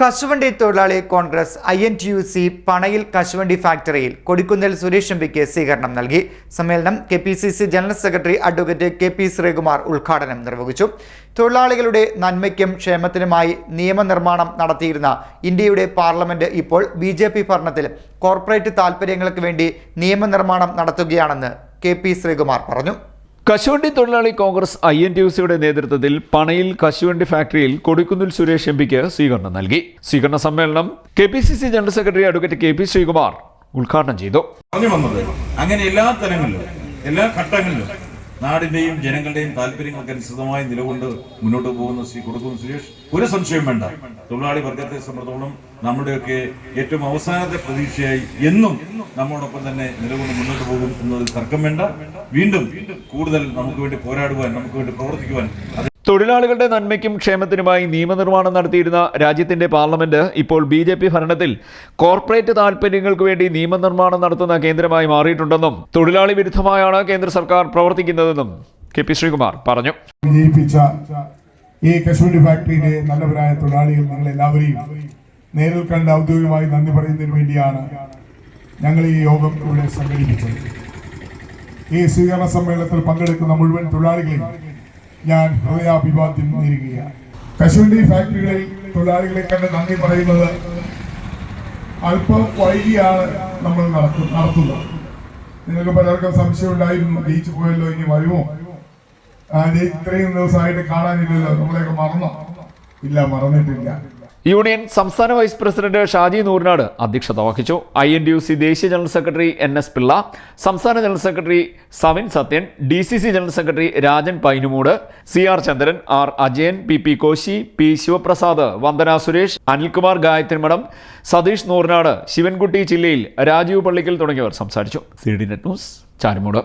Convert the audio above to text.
കശുവണ്ടി തൊഴിലാളി Congress I N T U C പണയിൽ കശുവണ്ടി ഫാക്ടറിയിൽ കൊടിക്കുന്നിൽ സുരേഷ് എംപിക്ക് സ്വീകരണം നൽകി. സമ്മേളനം K P C C general secretary advocate K P Sreekumar ഉദ്ഘാടനം നിർവഹിച്ചു. തൊഴിലാളികളുടെ നന്മയ്ക്കും ക്ഷേമത്തിനുമായി നിയമനിർമ്മാണം നടത്തിയിരുന്ന ഇന്ത്യയുടെ പാർലമെന്റ് ഇപ്പോൾ ബി ജെ പി ഭരണത്തിൽ കോർപ്പറേറ്റ് താൽപ്പര്യങ്ങൾക്ക് വേണ്ടി നിയമനിർമ്മാണം നടത്തുകയാണെന്ന് കെ പി ശ്രീകുമാർ പറഞ്ഞു. കശുവണ്ടി തൊഴിലാളി Congress I N T U സിയുടെ നേതൃത്വത്തിൽ പണയിൽ കശുവണ്ടി ഫാക്ടറിയിൽ കൊടിക്കുന്നിൽ സുരേഷ് എം പിക്ക് സ്വീകരണം നൽകി. സ്വീകരണ സമ്മേളനം K P C C general secretary advocate K P Sreekumar ഉദ്ഘാടനം ചെയ്തു. പറഞ്ഞു വന്നത് അങ്ങനെ എല്ലാ തലങ്ങളിലും എല്ലാ ഘട്ടങ്ങളിലും നാടിന്റെയും ജനങ്ങളുടെയും താല്പര്യങ്ങൾക്ക് അനുസൃതമായി നിലകൊണ്ട് മുന്നോട്ട് പോകുന്ന ശ്രീ കൊടുക്കുന്ന സുരേഷ് ഒരു സംശയം വേണ്ട. തൊഴിലാളി വർഗത്തെ സംബന്ധിച്ചോളം നമ്മുടെയൊക്കെ ഏറ്റവും അവസാനത്തെ പ്രതീക്ഷയായി എന്നും നമ്മോടൊപ്പം തന്നെ നിലകൊണ്ട് മുന്നോട്ട് പോകും എന്നതിൽ തർക്കം വേണ്ട. വീണ്ടും കൂടുതൽ നമുക്ക് വേണ്ടി പോരാടുവാൻ നമുക്ക് വേണ്ടി പ്രവർത്തിക്കുവാൻ തൊഴിലാളികളുടെ നന്മയ്ക്കും ക്ഷേമത്തിനുമായി നിയമനിർമ്മാണം നടത്തിയിരുന്ന രാജ്യത്തിന്റെ പാർലമെന്റ് ഇപ്പോൾ ബി ജെ പി ഭരണത്തിൽ കോർപ്പറേറ്റ് താൽപ്പര്യങ്ങൾക്ക് വേണ്ടി നിയമനിർമ്മാണം നടത്തുന്ന കേന്ദ്രമായി മാറിയിട്ടുണ്ടെന്നും തൊഴിലാളി വിരുദ്ധമായാണ് കേന്ദ്ര സർക്കാർ പ്രവർത്തിക്കുന്നതെന്നും കെ പി ശ്രീകുമാർ പറഞ്ഞു. വിജയിപ്പിച്ച ഈ കശുവണ്ടി ഫാക്ടറിയിലെ നല്ലവരായ തൊഴിലാളികൾ നിങ്ങൾ എല്ലാവരെയും നേരിൽ കണ്ട് ഔദ്യോഗികമായി നന്ദി പറയുന്നതിന് വേണ്ടിയാണ് ഞങ്ങൾ ഈ യോഗം ഇവിടെ സംഘടിപ്പിച്ചത്. ഈ സ്വീകരണ സമ്മേളനത്തിൽ പങ്കെടുക്കുന്ന മുഴുവൻ തൊഴിലാളികളെയും ഞാൻ ഹൃദയാഭിവാദ്യം നേരുകയാണ്. കശുവണ്ടി ഫാക്ടറികളിൽ തൊഴിലാളികളെ കണ്ട് നന്ദി പറയുന്നത് അല്പം വൈകിയാണ് നമ്മൾ നടത്തു- നടത്തുന്നത്. നിങ്ങൾക്ക് പലർക്കും സംശയം ഉണ്ടായിരുന്നു ജയിച്ചു പോയല്ലോ ഇനി വരുമോ? ഇത്രയും ദിവസമായിട്ട് കാണാനില്ലല്ലോ നമ്മളെയൊക്കെ മറന്നോ? ഇല്ല മറന്നിട്ടില്ല. യൂണിയൻ സംസ്ഥാന വൈസ് പ്രസിഡന്റ് ഷാജി നൂറിനാട് അധ്യക്ഷത വഹിച്ചു. I N D U C ദേശീയ general secretary N S Pillai സംസ്ഥാന general secretary Savin Sathyan D C C general secretary Rajan Painumoodu C R Chandran R Ajayan P P Koshy P Sivaprasad Vandana Suresh Anilkumar Gayathrimadam Satheesh Noorinad Sivankutty ജില്ലയിൽ രാജീവ് പള്ളിക്കൽ തുടങ്ങിയവർ സംസാരിച്ചു. C D net news Charimoodu